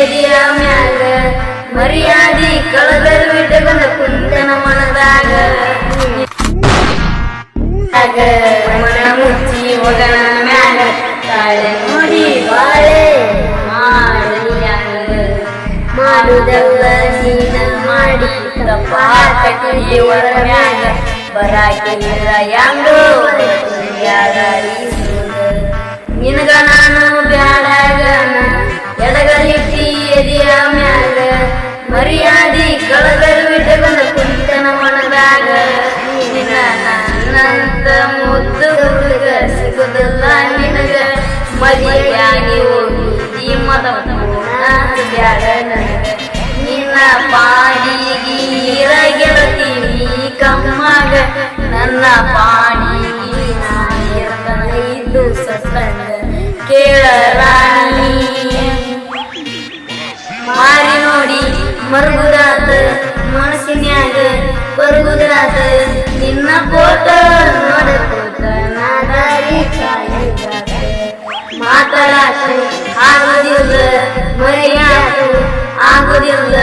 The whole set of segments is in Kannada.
தெரியாமையாக மரியாதை கலதல் விட்டு கொண்ட குந்தனமானதாக மனமுச்சி உகனமாக தலைமுடி வாழே. மாடியாக மாடுதவ சீன மாடி தப்பா கட்டி உரமாக பராக்கி நிலையாண்டோ யாராரி ಎದಿಯ ಮ್ಯಾಗ ಮರ್ಯಾದಿ ಬಿಟ್ಟಗಂದ ಕುಂತನ ಮನದಾಗ. ನಿನ್ನ ನನ್ನಂತ ಮುದ್ದು ಹುಡುಗ ಸಿಗುದಿಲ್ಲ ನಿನಗ. ಮದುವೆಯಾಗಿ ಹೋಗಿ ಈ ನಿನ್ನ ಪಾಡಿಗಿ ಕಮ್ಮಾಗ ನನ್ನ ಪಾಡಿಗಿ ನಾ ಇರ್ತನ ಇದ್ದು ಕೇಳ ಮರುಗುದಾತ ಮನಸ್ಸಿನ್ಯಾಗ ಬರುಗುದಾತ ನಿನ್ನ ಫೋಟೋ ನೋಡಕೋತ ನಾದಾರಿ ಮಾತಾಡಾಕ ಆಗುದಿಲ್ಲ ಮರೆಯಾಕು ಆಗುದಿಲ್ಲ.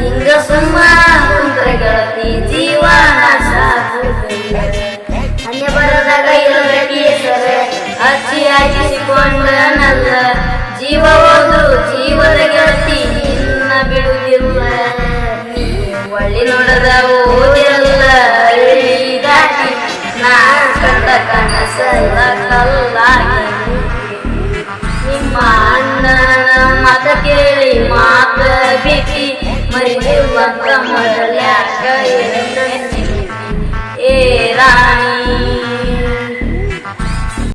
ಹಿಂಗ ಸುಮ್ಮ ಕುಂತ್ರ ಗೆಳತಿ ಜೀವ ನಾಶ. ಹಣೆ ಬರದಾಗ ಇಲ್ಲದಕ್ಕೆ ಸರ ಹಚ್ಚಿ ಹಾಕಿಸಿಕೊಂಡನಲ್ಲ. ಜೀವ ಹೋದ್ರು ಜೀವದ ಒಳ್ಳೆ ನೋಡದ ಹಳ್ಳಿ ದಾಟಿ ನಾ ಕಂಡ ಕನಸಲ್ಲ ಕಲ್ಲಾಗಿ